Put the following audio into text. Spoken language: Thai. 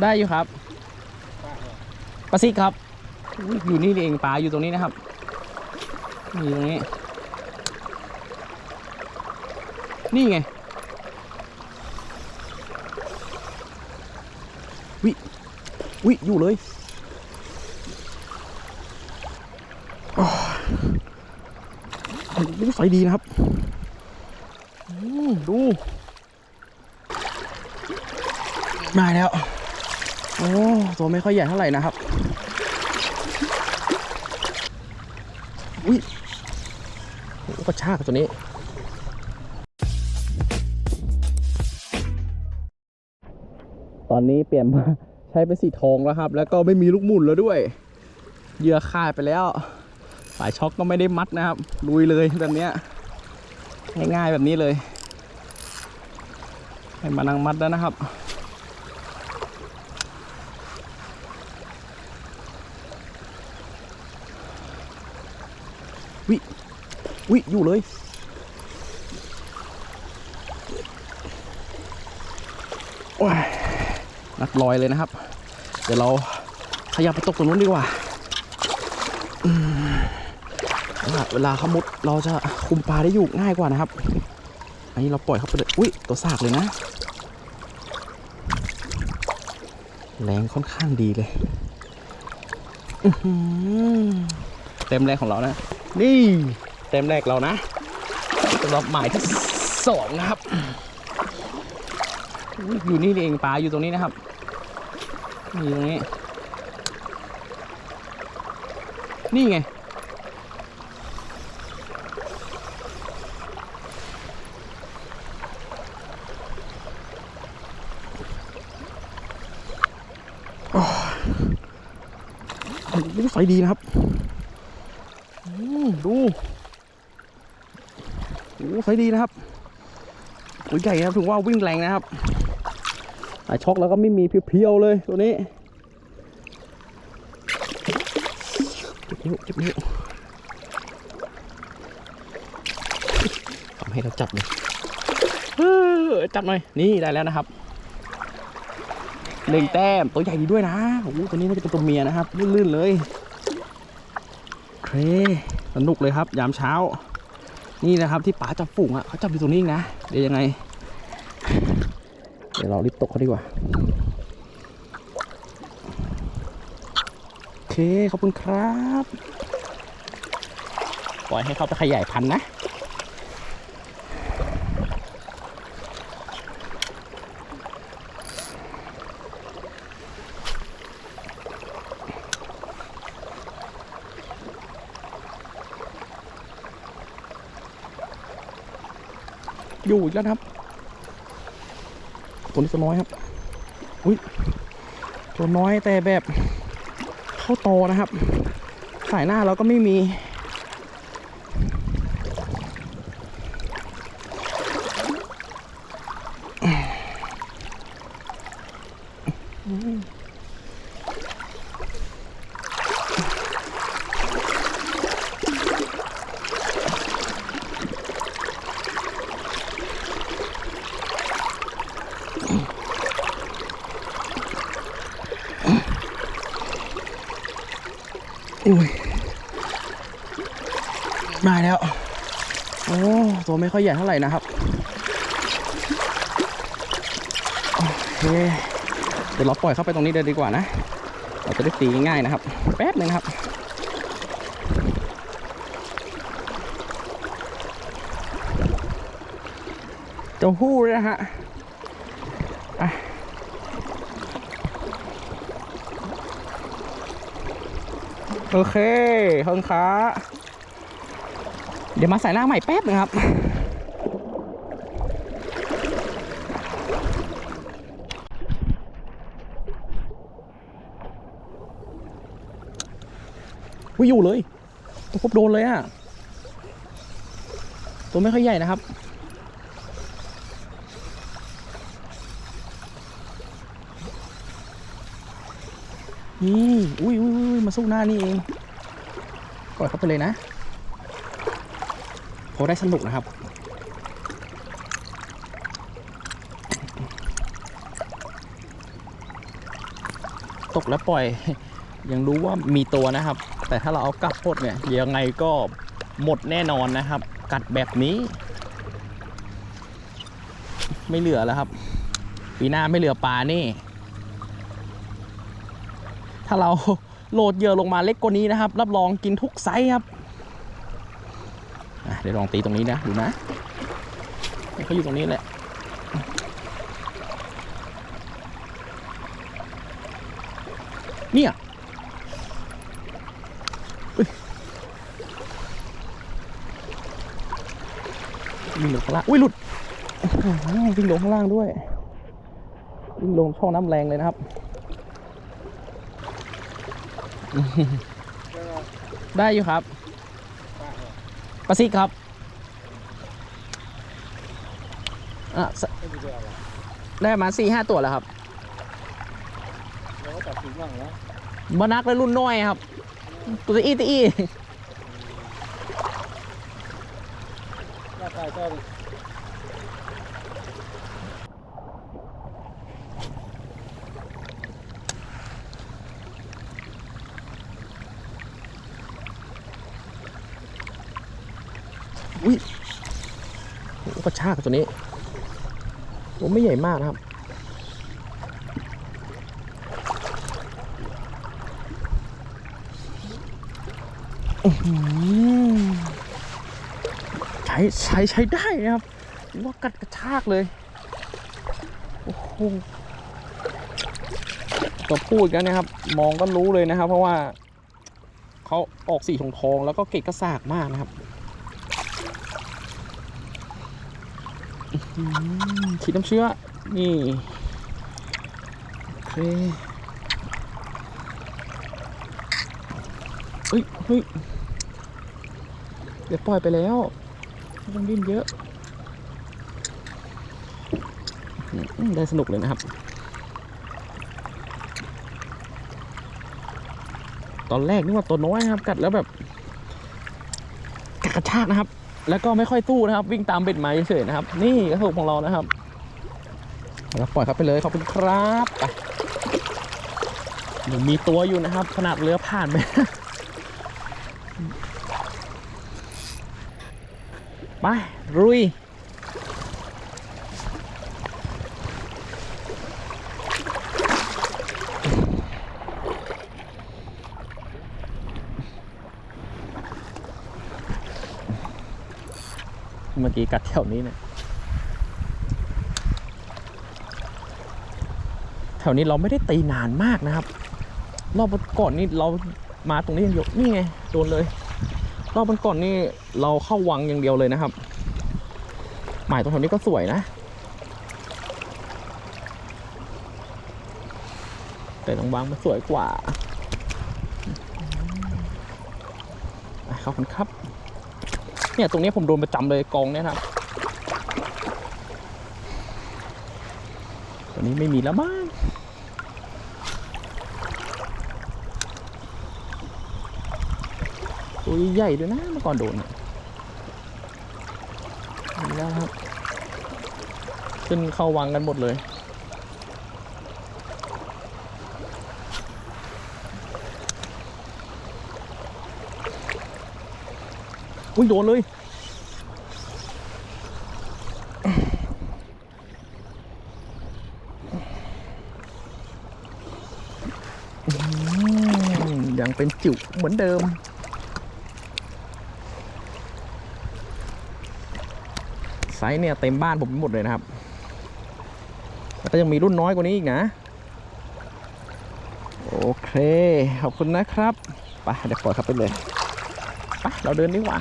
ได้อยู่ครับปลาซิกครับ อยู่นี่เองปลาอยู่ตรงนี้นะครับอยู่ตรงนี้ นี่ไงวิวิอยู่เลยอู้ใส่ดีนะครับดู มายแล้ว โอ้ตัวไม่ค่อยใหญ่เท่าไหร่นะครับ อุ้ยโอ้กระชากตัวนี้ตอนนี้เปลี่ยนมาใช้เป็นสีทองแล้วครับ แล้วก็ไม่มีลูกหมุนแล้วด้วยเหยื่อขาดไปแล้วสายช็อกก็ไม่ได้มัดนะครับลุยเลยแบบนี้ง่ายๆแบบนี้เลย ให้มานั่งมัดแล้วนะครับ วิวิอยู่เลย โอ้ยนัดลอยเลยนะครับ เดี๋ยวเราขยับไปตกตรงนู้นดีกว่าเวลาเขามุดเราจะคุมปลาได้อยู่ง่ายกว่านะครับ อันนี้เราปล่อยเขาไปเลย อุ้ยตัวซากเลยนะ แรงค่อนข้างดีเลย เต็มแรกของเรานะ นี่เต็มแรกเรานะสำหรับหมายที่สองนะครับอยู่นี่เองปลาอยู่ตรงนี้นะครับอยู่ตรงนี้ นี่ไงโอ้โหใสดีนะครับ ดูโอ้โหใสดีนะครับตัวใหญ่นะครับถึงว่าวิ่งแรงนะครับสายช็อกแล้วก็ไม่มีเพียวๆเลยตัวนี้จ็บนิ้วจ็บนิ้วทำให้เราจับเลยเออจับหน่อย นี่ได้แล้วนะครับหนึ่งแต้มตัวใหญ่ดีด้วยนะโอ้ตัวนี้น่าจะเป็นตัวเมียนะครับลื่นๆเลย เค สนุกเลยครับ ยามเช้า นี่นะครับที่ป๋าจับฝูงอะเขาจับอยู่ตรงนี้นะ เดี๋ยวยังไง เดี๋ยวเรารีบตกเขาดีกว่า โอเค ขอบคุณครับ ปล่อยให้เขาไปขยายพันธุ์นะ อยู่อีกแล้วครับตัวนี้ตัวน้อยครับอุ้ยตัวน้อยแต่แบบเข้าโตนะครับ สายหน้าเราก็ไม่มี อุ้ยมาแล้ว โอ้ ตัวไม่ค่อยใหญ่เท่าไหร่นะครับ โอเค เดี๋ยวเราปล่อยเข้าไปตรงนี้เลยดีกว่านะ เราจะได้ตีง่ายๆนะครับ แป๊บหนึงนครับ เจ้าหู้เลยนะฮะ โอเคขอบคุณครับเดี๋ยวมาใส่หน้าใหม่แป๊บนึงครับวิอยู่เลยตัวพบโดนเลยอะตัวไม่ค่อยใหญ่นะครับ นี่อุ้ยอุ้ยอุ้ยมาสู้หน้านี่เองปล่อยเข้าไปเลยนะพอได้สนุกนะครับตกแล้วปล่อยยังรู้ว่ามีตัวนะครับ แต่ถ้าเราเอากลับหมดเนี่ยยังไงก็หมดแน่นอนนะครับ กัดแบบนี้ ไม่เหลือแล้วครับ ปีหน้าไม่เหลือปลานี่ ถ้าเราโหลดเหยื่อลงมาเล็กกว่านี้นะครับ รับรองกินทุกไซส์ครับเดี๋ยวลองตีตรงนี้นะดูนะเขาอยู่ตรงนี้แหละเนี่ยวิ่งลงข้างล่างอุ้ยหลุดวิ่งลงข้างล่างด้วยวิ่งลงช่องน้ำแรงเลยนะครับ ได้อยู่ครับปลาซิกครับอะสได้ประมาสี่ห้าตัวแล้วครับแล้วก็ตัดสินบ้างแล้วบนักและรุ่นน้อยครับ ตัวตะอี้ตะอี้ หน้าตายก็ อุ้ยโอ้โห กระชากตัวนี้โอ้ไม่ใหญ่มากนะครับ ใช้ใช้ใช้ได้นะครับ ว่ากัดกระชากเลย โอ้โหก็พูดกันนะครับ มองก็รู้เลยนะครับ เพราะว่าเขาออกสีทองทองแล้วก็เกล็ดกระสากมากนะครับ อืม ฉีดน้ำเชื้อ นี่ โอเคเฮ้ยเฮ้ยเดี๋ยวปล่อยไปแล้วไม่ต้องดิ้นเยอะ ได้สนุกเลยนะครับ ตอนแรกนึกว่าตัวน้อยนะครับ กัดแล้วแบบกัดกระชากนะครับ แล้วก็ไม่ค่อยตู้นะครับ วิ่งตามเบ็ดมาเฉยๆนะครับ นี่กระสุนของเรานะครับแล้วปล่อยครับไปเลยขอบคุณครับหนูมีตัวอยู่นะครับ ขนาดเรือผ่านไปไปรุย เมื่อกี้กัดแถวนี้เนี่ยแถวนี้เราไม่ได้ตีนานมากนะครับ รอบก่อนนี่เรามาตรงนี้ยังอยู่นี่ไงโดนเลย รอบก่อนนี่เราเข้าวังอย่างเดียวเลยนะครับ หมายตรงแถวนี้ก็สวยนะ แต่ตรงวังมันสวยกว่าขอบคุณครับ เนี่ยตรงนี้ผมโดนประจำเลยกองเนี่ยนะครับตัวนี้ไม่มีแล้วมั้งตัวใหญ่ด้วยนะเมื่อก่อนโดนอะมีแล้วครับ ขึ้นเข้าวังกันหมดเลย อุ้ยโดนเลย ยังเป็นจิ๋วเหมือนเดิม ไซส์เนี่ยเต็มบ้านผมหมดเลยนะครับ แล้วก็ยังมีรุ่นน้อยกว่านี้อีกนะ โอเค ขอบคุณนะครับ ไปเดี๋ยวปล่อยครับไปเลย ไป เราเดินดีกว่า